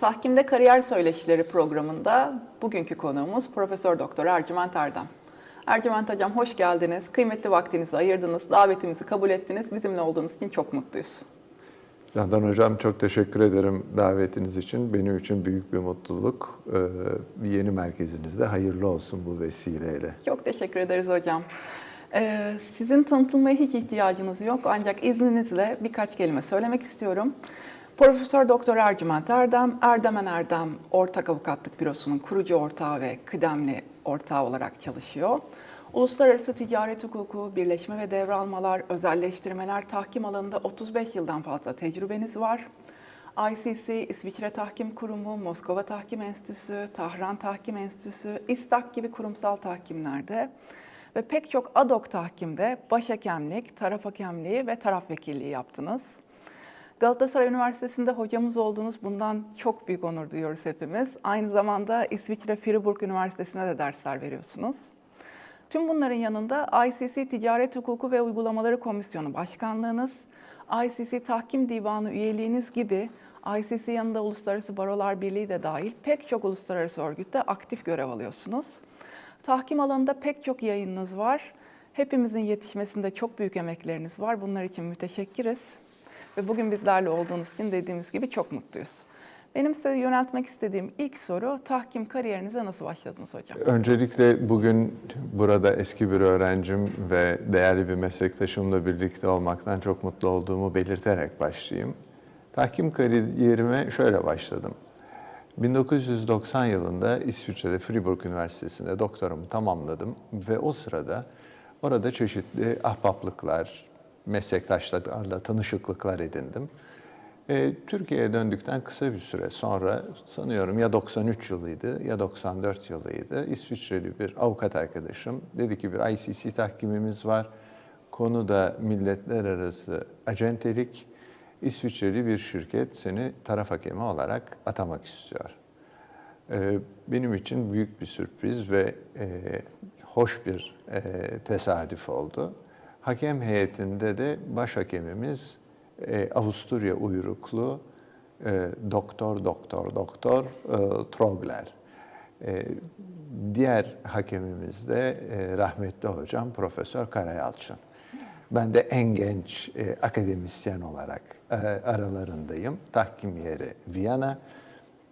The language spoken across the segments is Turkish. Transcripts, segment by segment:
Tahkimde Kariyer Söyleşileri programında bugünkü konuğumuz Profesör Doktor Ercüment Erdem. Ercüment Hocam hoş geldiniz. Kıymetli vaktinizi ayırdınız, davetimizi kabul ettiniz. Bizimle olduğunuz için çok mutluyuz. Candan Hocam çok teşekkür ederim davetiniz için. Benim için büyük bir mutluluk. Ee, yeni merkezinizde hayırlı olsun bu vesileyle. Çok teşekkür ederiz hocam. Ee, sizin tanıtılmaya hiç ihtiyacınız yok ancak izninizle birkaç kelime söylemek istiyorum. Profesör Doktor Ercüment Erdem, Erdemen Erdem Ortak Avukatlık Bürosu'nun kurucu ortağı ve kıdemli ortağı olarak çalışıyor. Uluslararası ticaret hukuku, birleşme ve devralmalar, özelleştirmeler, tahkim alanında 35 yıldan fazla tecrübeniz var. ICC, İsviçre Tahkim Kurumu, Moskova Tahkim Enstitüsü, Tahran Tahkim Enstitüsü, İSTAK gibi kurumsal tahkimlerde ve pek çok ad hoc tahkimde başhakemlik, taraf hakemliği ve taraf vekilliği yaptınız. Galatasaray Üniversitesi'nde hocamız olduğunuz bundan çok büyük onur duyuyoruz hepimiz. Aynı zamanda İsviçre Fribourg Üniversitesi'ne de dersler veriyorsunuz. Tüm bunların yanında ICC Ticaret Hukuku ve Uygulamaları Komisyonu Başkanlığınız, ICC Tahkim Divanı üyeliğiniz gibi ICC yanında Uluslararası Barolar Birliği de dahil pek çok uluslararası örgütte aktif görev alıyorsunuz. Tahkim alanında pek çok yayınınız var. Hepimizin yetişmesinde çok büyük emekleriniz var. Bunlar için müteşekkiriz. Ve bugün bizlerle olduğunuz için dediğimiz gibi çok mutluyuz. Benim size yöneltmek istediğim ilk soru, tahkim kariyerinize nasıl başladınız hocam? Öncelikle bugün burada eski bir öğrencim ve değerli bir meslektaşımla birlikte olmaktan çok mutlu olduğumu belirterek başlayayım. Tahkim kariyerime şöyle başladım. 1990 yılında İsviçre'de Fribourg Üniversitesi'nde doktoramı tamamladım ve o sırada orada çeşitli ahbaplıklar, meslektaşlarla tanışıklıklar edindim. E, Türkiye'ye döndükten kısa bir süre sonra sanıyorum ya 93 yılıydı ya 94 yılıydı. İsviçreli bir avukat arkadaşım dedi ki bir ICC tahkimimiz var. Konu da milletler arası acentelik. İsviçreli bir şirket seni taraf hakemi olarak atamak istiyor. E, benim için büyük bir sürpriz ve e, hoş bir e, tesadüf oldu. Hakem heyetinde de baş hakemimiz e, Avusturya uyruklu e, doktor doktor doktor e, Trogler. E, diğer hakemimiz de e, rahmetli hocam Profesör Karayalçın. Ben de en genç e, akademisyen olarak e, aralarındayım. Tahkim yeri Viyana.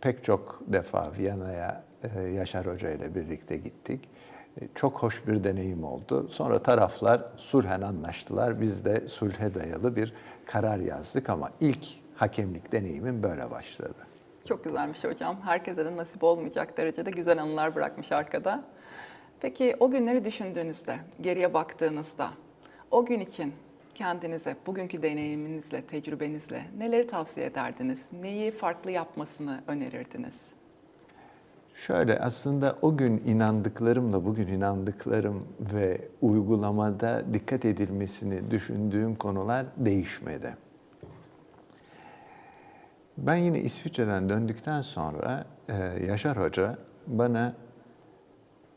Pek çok defa Viyana'ya e, Yaşar Hoca ile birlikte gittik. Çok hoş bir deneyim oldu. Sonra taraflar sulhen anlaştılar. Biz de sulhe dayalı bir karar yazdık ama ilk hakemlik deneyimim böyle başladı. Çok güzelmiş hocam. Herkese de nasip olmayacak derecede güzel anılar bırakmış arkada. Peki o günleri düşündüğünüzde, geriye baktığınızda o gün için kendinize, bugünkü deneyiminizle, tecrübenizle neleri tavsiye ederdiniz? Neyi farklı yapmasını önerirdiniz? Şöyle aslında o gün inandıklarımla bugün inandıklarım ve uygulamada dikkat edilmesini düşündüğüm konular değişmedi. Ben yine İsviçre'den döndükten sonra e, Yaşar Hoca bana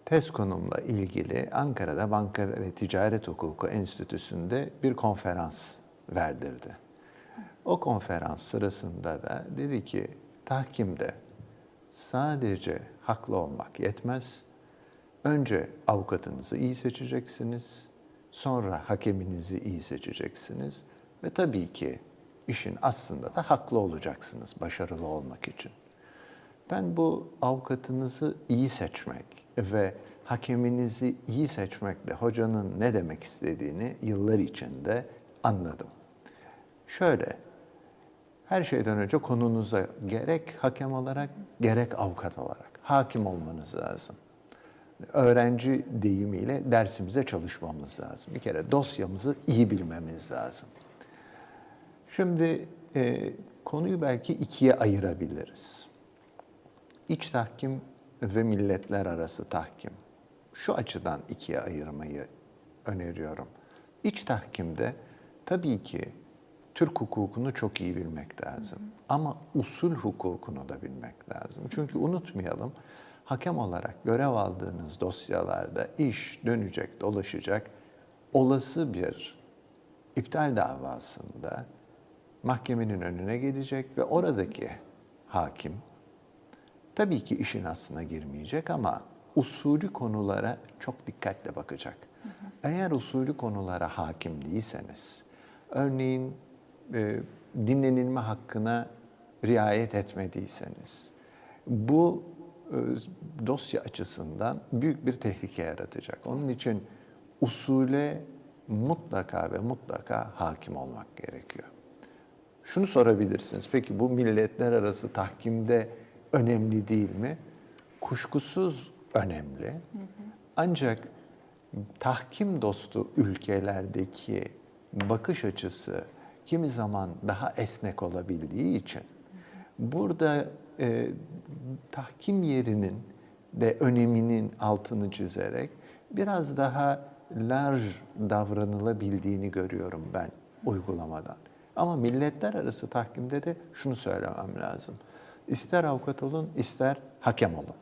tez konumla ilgili Ankara'da Banka ve Ticaret Hukuku Enstitüsü'nde bir konferans verdirdi. O konferans sırasında da dedi ki tahkimde sadece haklı olmak yetmez. Önce avukatınızı iyi seçeceksiniz, sonra hakeminizi iyi seçeceksiniz ve tabii ki işin aslında da haklı olacaksınız başarılı olmak için. Ben bu avukatınızı iyi seçmek ve hakeminizi iyi seçmekle hocanın ne demek istediğini yıllar içinde anladım. Şöyle, her şeyden önce konunuza gerek hakem olarak gerek avukat olarak hakim olmanız lazım. Öğrenci deyimiyle dersimize çalışmamız lazım. Bir kere dosyamızı iyi bilmemiz lazım. Şimdi e, konuyu belki ikiye ayırabiliriz. İç tahkim ve milletler arası tahkim. Şu açıdan ikiye ayırmayı öneriyorum. İç tahkimde tabii ki Türk hukukunu çok iyi bilmek lazım. Ama usul hukukunu da bilmek lazım. Çünkü unutmayalım, hakem olarak görev aldığınız dosyalarda iş dönecek, dolaşacak. Olası bir iptal davasında mahkemenin önüne gelecek ve oradaki hakim Tabii ki işin aslına girmeyecek ama usulü konulara çok dikkatle bakacak. Eğer usulü konulara hakim değilseniz, örneğin e, dinlenilme hakkına riayet etmediyseniz, bu e, dosya açısından büyük bir tehlike yaratacak. Onun için usule mutlaka ve mutlaka hakim olmak gerekiyor. Şunu sorabilirsiniz. Peki bu milletler arası tahkimde önemli değil mi? Kuşkusuz önemli. Ancak tahkim dostu ülkelerdeki bakış açısı kimi zaman daha esnek olabildiği için burada e, tahkim yerinin de öneminin altını çizerek biraz daha large davranılabildiğini görüyorum ben uygulamadan. Ama milletler arası tahkimde de şunu söylemem lazım. İster avukat olun, ister hakem olun.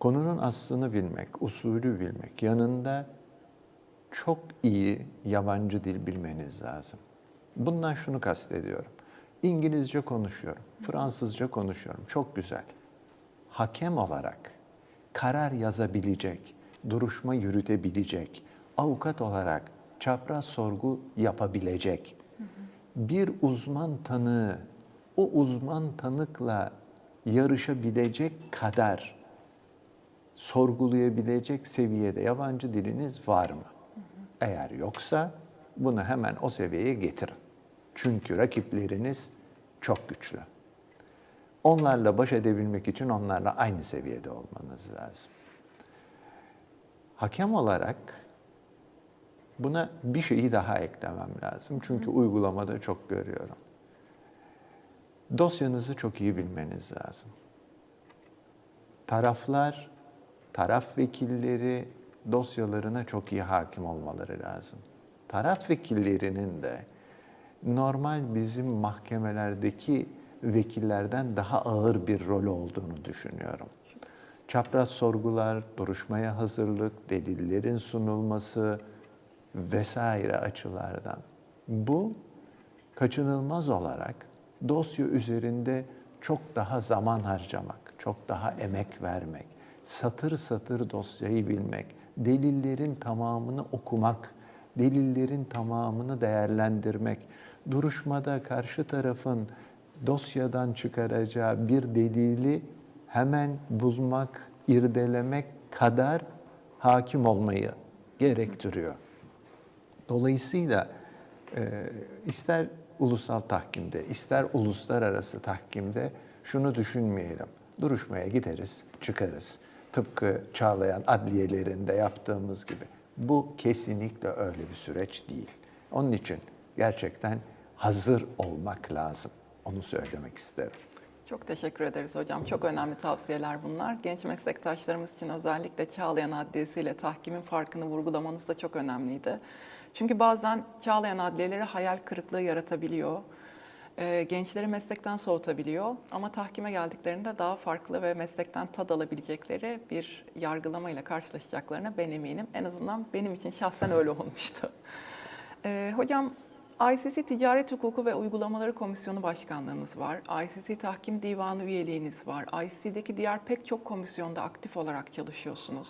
Konunun aslını bilmek, usulü bilmek, yanında çok iyi yabancı dil bilmeniz lazım. Bundan şunu kastediyorum. İngilizce konuşuyorum, Fransızca konuşuyorum. Çok güzel. Hakem olarak karar yazabilecek, duruşma yürütebilecek, avukat olarak çapraz sorgu yapabilecek bir uzman tanığı o uzman tanıkla yarışabilecek kadar sorgulayabilecek seviyede yabancı diliniz var mı? Eğer yoksa bunu hemen o seviyeye getirin. Çünkü rakipleriniz çok güçlü. Onlarla baş edebilmek için onlarla aynı seviyede olmanız lazım. Hakem olarak buna bir şeyi daha eklemem lazım. Çünkü uygulamada çok görüyorum. Dosyanızı çok iyi bilmeniz lazım. Taraflar, taraf vekilleri dosyalarına çok iyi hakim olmaları lazım. Taraf vekillerinin de normal bizim mahkemelerdeki vekillerden daha ağır bir rol olduğunu düşünüyorum. Çapraz sorgular, duruşmaya hazırlık, delillerin sunulması vesaire açılardan. Bu kaçınılmaz olarak dosya üzerinde çok daha zaman harcamak, çok daha emek vermek, satır satır dosyayı bilmek, delillerin tamamını okumak, delillerin tamamını değerlendirmek, duruşmada karşı tarafın dosyadan çıkaracağı bir delili hemen bulmak, irdelemek kadar hakim olmayı gerektiriyor. Dolayısıyla e, ister ulusal tahkimde, ister uluslararası tahkimde şunu düşünmeyelim. Duruşmaya gideriz, çıkarız. Tıpkı Çağlayan adliyelerinde yaptığımız gibi. Bu kesinlikle öyle bir süreç değil. Onun için gerçekten hazır olmak lazım. Onu söylemek isterim. Çok teşekkür ederiz hocam. Çok önemli tavsiyeler bunlar. Genç meslektaşlarımız için özellikle Çağlayan Adliyesi ile tahkimin farkını vurgulamanız da çok önemliydi. Çünkü bazen Çağlayan Adliyeleri hayal kırıklığı yaratabiliyor. Ee, gençleri meslekten soğutabiliyor ama tahkime geldiklerinde daha farklı ve meslekten tad alabilecekleri bir yargılamayla karşılaşacaklarına ben eminim. En azından benim için şahsen öyle olmuştu. Ee, hocam ICC Ticaret Hukuku ve Uygulamaları Komisyonu Başkanlığınız var. ICC Tahkim Divanı üyeliğiniz var. ICC'deki diğer pek çok komisyonda aktif olarak çalışıyorsunuz.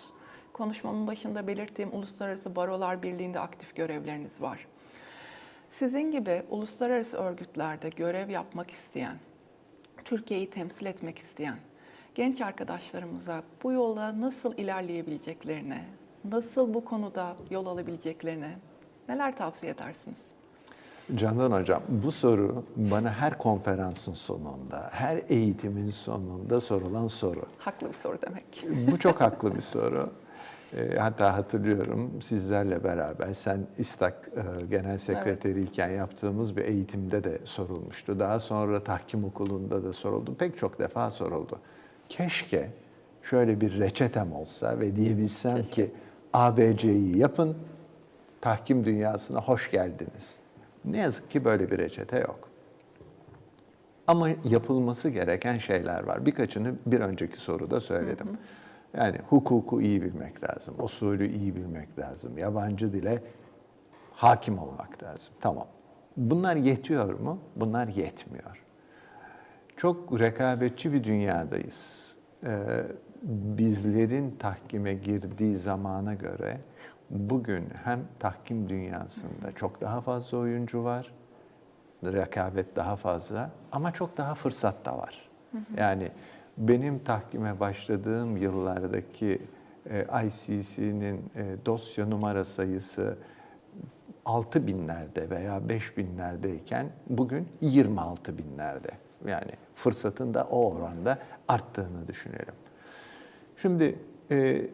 Konuşmamın başında belirttiğim Uluslararası Barolar Birliği'nde aktif görevleriniz var. Sizin gibi uluslararası örgütlerde görev yapmak isteyen, Türkiye'yi temsil etmek isteyen genç arkadaşlarımıza bu yolda nasıl ilerleyebileceklerini, nasıl bu konuda yol alabileceklerini neler tavsiye edersiniz? Candan Hocam, bu soru bana her konferansın sonunda, her eğitimin sonunda sorulan soru. Haklı bir soru demek. Bu çok haklı bir soru. E, Hatta hatırlıyorum sizlerle beraber sen İSTAK e, Genel Sekreteriyken yaptığımız bir eğitimde de sorulmuştu. Daha sonra tahkim okulunda da soruldu. Pek çok defa soruldu. Keşke şöyle bir reçetem olsa ve diyebilsem ki ABC'yi yapın, tahkim dünyasına hoş geldiniz. Ne yazık ki böyle bir reçete yok. Ama yapılması gereken şeyler var. Birkaçını bir önceki soruda söyledim. Yani hukuku iyi bilmek lazım, usulü iyi bilmek lazım, yabancı dile hakim olmak lazım. Tamam. Bunlar yetiyor mu? Bunlar yetmiyor. çok rekabetçi bir dünyadayız. Ee, bizlerin tahkime girdiği zamana göre bugün hem tahkim dünyasında çok daha fazla oyuncu var, rekabet daha fazla ama çok daha fırsat da var. Yani benim tahkime başladığım yıllardaki e, ICC'nin e, dosya numara sayısı 6 binlerde veya 5 binlerdeyken bugün 26 binlerde. Yani fırsatın da o oranda arttığını düşünelim. Şimdi e,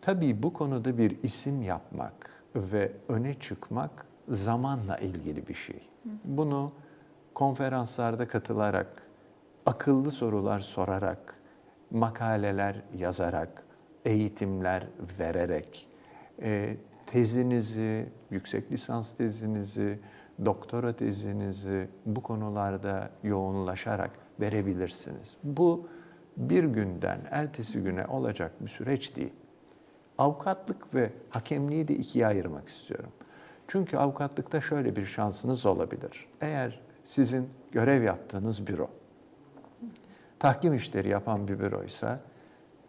tabii bu konuda bir isim yapmak ve öne çıkmak zamanla ilgili bir şey. Bunu konferanslarda katılarak, akıllı sorular sorarak, makaleler yazarak, eğitimler vererek, e, tezinizi, yüksek lisans tezinizi, doktora tezinizi bu konularda yoğunlaşarak verebilirsiniz. Bu bir günden ertesi güne olacak bir süreç değil. Avukatlık ve hakemliği de ikiye ayırmak istiyorum. Çünkü avukatlıkta şöyle bir şansınız olabilir. Eğer sizin görev yaptığınız büro, tahkim işleri yapan bir büroysa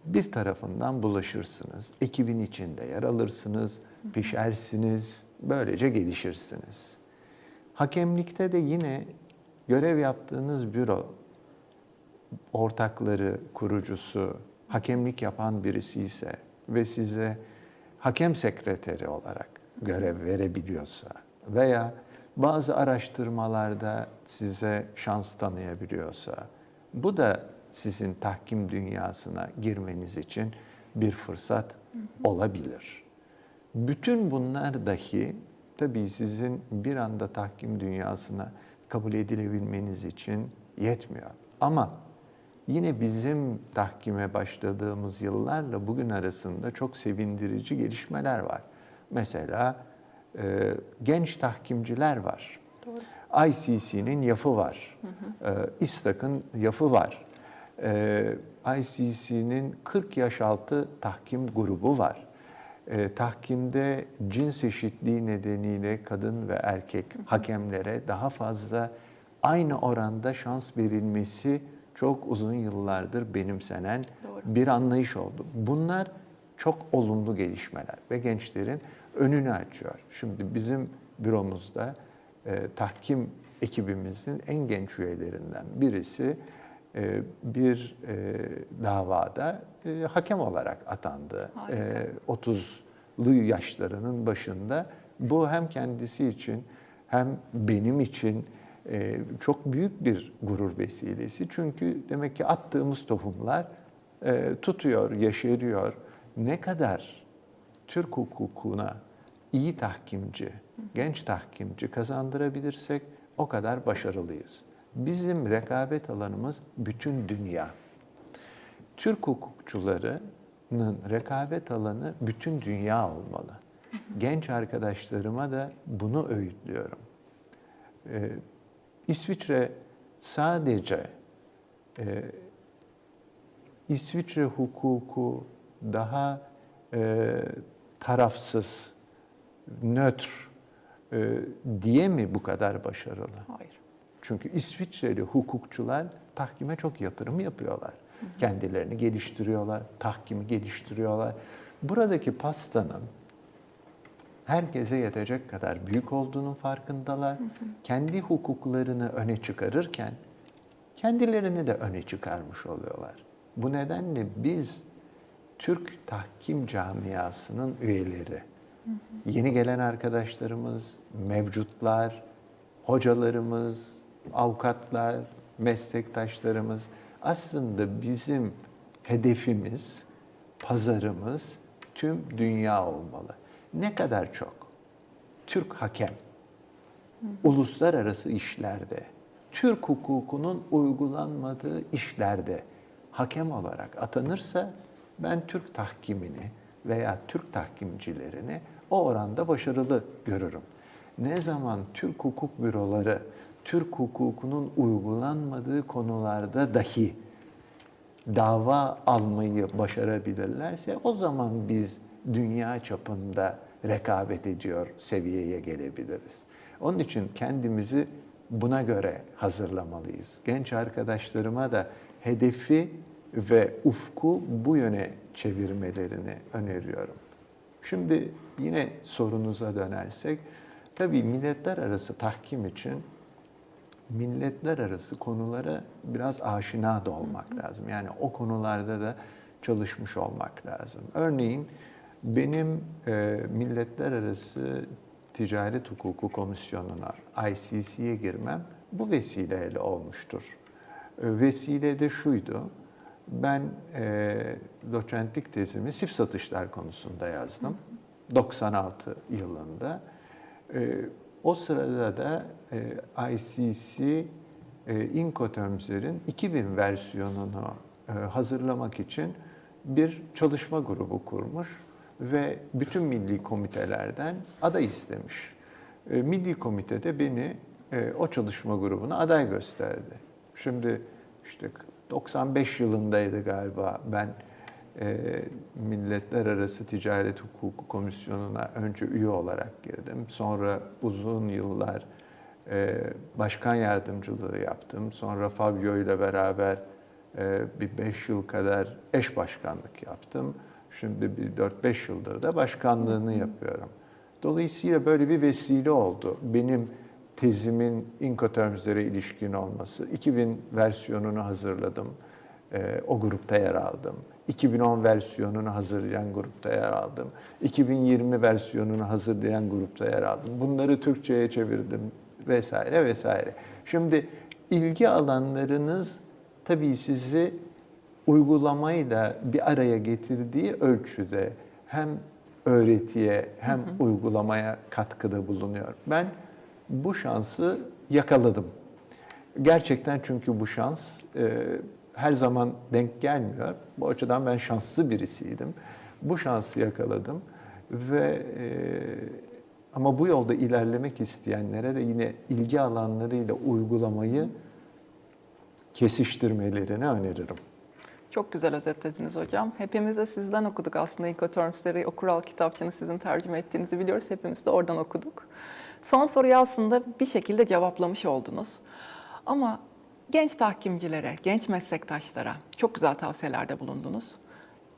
bir tarafından bulaşırsınız. Ekibin içinde yer alırsınız, pişersiniz, böylece gelişirsiniz. Hakemlikte de yine görev yaptığınız büro ortakları, kurucusu, hakemlik yapan birisi ise ve size hakem sekreteri olarak görev verebiliyorsa veya bazı araştırmalarda size şans tanıyabiliyorsa bu da sizin tahkim dünyasına girmeniz için bir fırsat olabilir. Bütün bunlar dahi tabii sizin bir anda tahkim dünyasına kabul edilebilmeniz için yetmiyor. Ama yine bizim tahkime başladığımız yıllarla bugün arasında çok sevindirici gelişmeler var. Mesela e, genç tahkimciler var. ICC'nin yapı var. E, İSTAK'ın yapı var. E, ICC'nin 40 yaş altı tahkim grubu var. E, tahkimde cins eşitliği nedeniyle kadın ve erkek hakemlere daha fazla aynı oranda şans verilmesi çok uzun yıllardır benimsenen Doğru. bir anlayış oldu. Bunlar çok olumlu gelişmeler ve gençlerin önünü açıyor. Şimdi bizim büromuzda e, tahkim ekibimizin en genç üyelerinden birisi e, bir e, davada e, hakem olarak atandı. Harika. E, 30'lu yaşlarının başında. Bu hem kendisi için hem benim için e, çok büyük bir gurur vesilesi. Çünkü demek ki attığımız tohumlar e, tutuyor, yeşeriyor. Ne kadar Türk hukukuna iyi tahkimci, genç tahkimci kazandırabilirsek o kadar başarılıyız. Bizim rekabet alanımız bütün dünya. Türk hukukçularının rekabet alanı bütün dünya olmalı. Genç arkadaşlarıma da bunu öğütlüyorum. Ee, İsviçre sadece e, İsviçre hukuku daha e, tarafsız, nötr diye mi bu kadar başarılı? Hayır. Çünkü İsviçreli hukukçular tahkime çok yatırım yapıyorlar. Kendilerini geliştiriyorlar, tahkimi geliştiriyorlar. Buradaki pastanın herkese yetecek kadar büyük olduğunun farkındalar. Kendi hukuklarını öne çıkarırken kendilerini de öne çıkarmış oluyorlar. Bu nedenle biz Türk tahkim camiasının üyeleri, yeni gelen arkadaşlarımız, mevcutlar, hocalarımız, avukatlar, meslektaşlarımız aslında bizim hedefimiz, pazarımız tüm dünya olmalı. Ne kadar çok Türk hakem uluslararası işlerde, Türk hukukunun uygulanmadığı işlerde hakem olarak atanırsa ben Türk tahkimini veya Türk tahkimcilerini o oranda başarılı görürüm. Ne zaman Türk hukuk büroları Türk hukukunun uygulanmadığı konularda dahi dava almayı başarabilirlerse o zaman biz dünya çapında rekabet ediyor seviyeye gelebiliriz. Onun için kendimizi buna göre hazırlamalıyız. Genç arkadaşlarıma da hedefi ve ufku bu yöne çevirmelerini öneriyorum. Şimdi yine sorunuza dönersek, tabii milletler arası tahkim için milletler arası konulara biraz aşina da olmak lazım. Yani o konularda da çalışmış olmak lazım. Örneğin benim e, milletler arası ticaret hukuku komisyonuna, ICC'ye girmem bu vesileyle olmuştur. E, vesile de şuydu. Ben e, doçentlik tezimi sif satışlar konusunda yazdım. 96 yılında. E, o sırada da e, ICC e, Incoterms'lerin 2000 versiyonunu e, hazırlamak için bir çalışma grubu kurmuş ve bütün milli komitelerden aday istemiş. E, milli komite de beni e, o çalışma grubuna aday gösterdi. Şimdi işte 95 yılındaydı galiba ben e, Milletler Arası Ticaret Hukuku Komisyonu'na önce üye olarak girdim. Sonra uzun yıllar e, başkan yardımcılığı yaptım. Sonra Fabio ile beraber e, bir 5 yıl kadar eş başkanlık yaptım. Şimdi bir 4-5 yıldır da başkanlığını yapıyorum. Dolayısıyla böyle bir vesile oldu. Benim tezimin Incoterms'lere ilişkin olması. 2000 versiyonunu hazırladım. Ee, o grupta yer aldım. 2010 versiyonunu hazırlayan grupta yer aldım. 2020 versiyonunu hazırlayan grupta yer aldım. Bunları Türkçe'ye çevirdim vesaire vesaire. Şimdi ilgi alanlarınız tabii sizi uygulamayla bir araya getirdiği ölçüde hem öğretiye hem uygulamaya katkıda bulunuyor. Ben bu şansı yakaladım. Gerçekten çünkü bu şans e, her zaman denk gelmiyor. Bu açıdan ben şanslı birisiydim. Bu şansı yakaladım ve e, ama bu yolda ilerlemek isteyenlere de yine ilgi alanlarıyla uygulamayı kesiştirmelerini öneririm. Çok güzel özetlediniz hocam. Hepimiz de sizden okuduk aslında Incoterms'leri, o kural sizin tercüme ettiğinizi biliyoruz. Hepimiz de oradan okuduk. Son soruyu aslında bir şekilde cevaplamış oldunuz. Ama genç tahkimcilere, genç meslektaşlara çok güzel tavsiyelerde bulundunuz.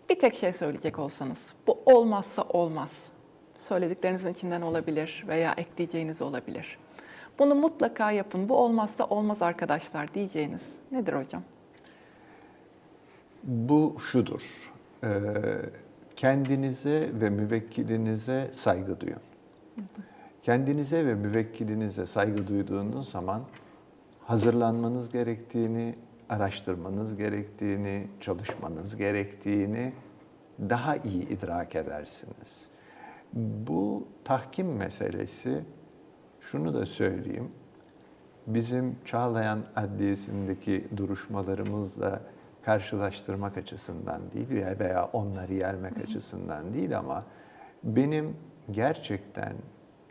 Bir tek şey söyleyecek olsanız, bu olmazsa olmaz. Söylediklerinizin içinden olabilir veya ekleyeceğiniz olabilir. Bunu mutlaka yapın, bu olmazsa olmaz arkadaşlar diyeceğiniz nedir hocam? Bu şudur. Ee, kendinize ve müvekkilinize saygı duyun. Kendinize ve müvekkilinize saygı duyduğunuz zaman hazırlanmanız gerektiğini, araştırmanız gerektiğini, çalışmanız gerektiğini daha iyi idrak edersiniz. Bu tahkim meselesi, şunu da söyleyeyim, bizim Çağlayan Adliyesi'ndeki duruşmalarımızla karşılaştırmak açısından değil veya onları yermek açısından değil ama benim gerçekten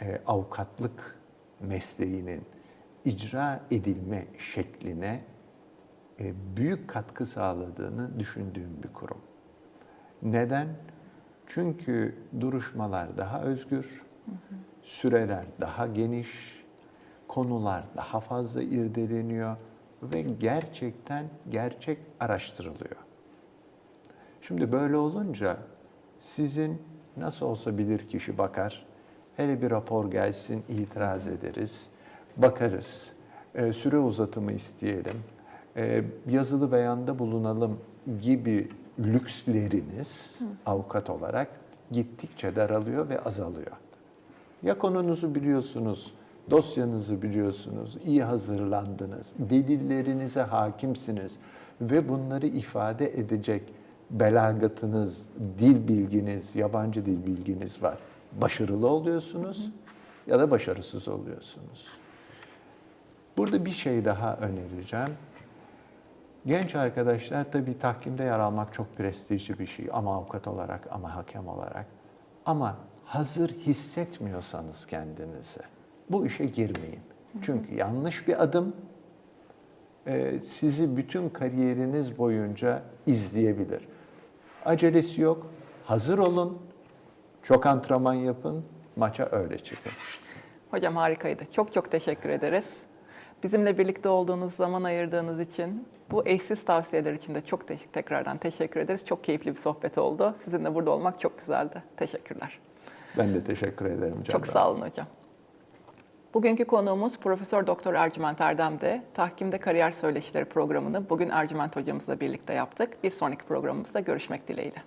e, avukatlık mesleğinin icra edilme şekline e, büyük katkı sağladığını düşündüğüm bir kurum. Neden? Çünkü duruşmalar daha özgür, süreler daha geniş, konular daha fazla irdeleniyor ve gerçekten gerçek araştırılıyor. Şimdi böyle olunca sizin nasıl olsa bilir kişi bakar, hele bir rapor gelsin itiraz ederiz, bakarız, e, süre uzatımı isteyelim, e, yazılı beyanda bulunalım gibi lüksleriniz avukat olarak gittikçe daralıyor ve azalıyor. Ya konunuzu biliyorsunuz, dosyanızı biliyorsunuz, iyi hazırlandınız, delillerinize hakimsiniz ve bunları ifade edecek belagatınız, dil bilginiz, yabancı dil bilginiz var. Başarılı oluyorsunuz ya da başarısız oluyorsunuz. Burada bir şey daha önereceğim. Genç arkadaşlar tabii tahkimde yer almak çok prestijli bir şey ama avukat olarak ama hakem olarak. Ama hazır hissetmiyorsanız kendinizi bu işe girmeyin. Çünkü yanlış bir adım e, sizi bütün kariyeriniz boyunca izleyebilir. Acelesi yok. Hazır olun. Çok antrenman yapın. Maça öyle çıkın. Hocam harikaydı. Çok çok teşekkür ederiz. Bizimle birlikte olduğunuz, zaman ayırdığınız için, bu eşsiz tavsiyeler için de çok te- tekrardan teşekkür ederiz. Çok keyifli bir sohbet oldu. Sizinle burada olmak çok güzeldi. Teşekkürler. Ben de teşekkür ederim Can Çok sağ olun hocam. Bugünkü konuğumuz Profesör Doktor Ercüment Erdem'de Tahkimde Kariyer Söyleşileri programını bugün Ercüment hocamızla birlikte yaptık. Bir sonraki programımızda görüşmek dileğiyle.